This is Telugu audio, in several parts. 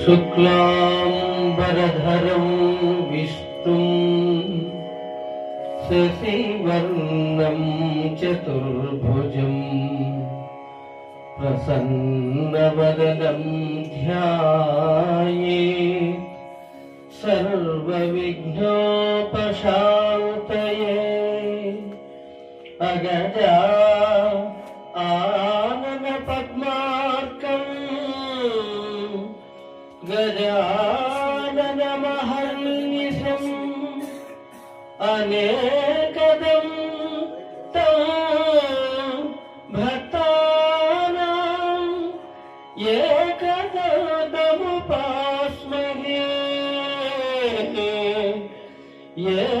शुक्लाम्बरधरं विष्णुम् शशिवर्णं चतुर्भुजम् प्रसन्नवदनं ध्याये सर्वविघ्नोपशान्तये अगजा गजाननमहर्निशम् अनेकदं तं भक्तानाम् एकदन्तमुपास्महे एकदन्तमुपास्महे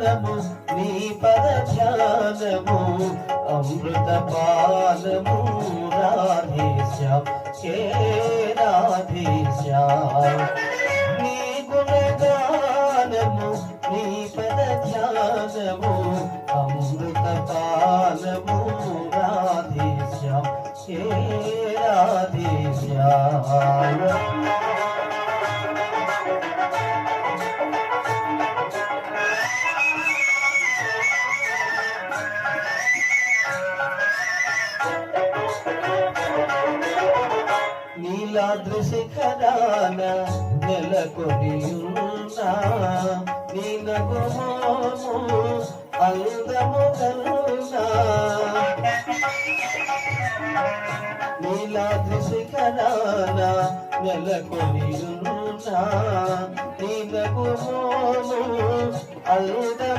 గుణగానము నీ పద ధ్యానము అమృత పాలము రాధేశ్యాం హే రాధేశ్యాం నీ గుణగానము నీ పద ధ్యానము అమృత రాధేశ్యాం హే రాధేశ్యాం నీలాద్రి శిఖరాన నెలకొనియున్నా. నీ నగుమోము అందము కరుణా నీలాద్రి శిఖరాన నెలకొనియున్నా. నీ నగుమోము అందము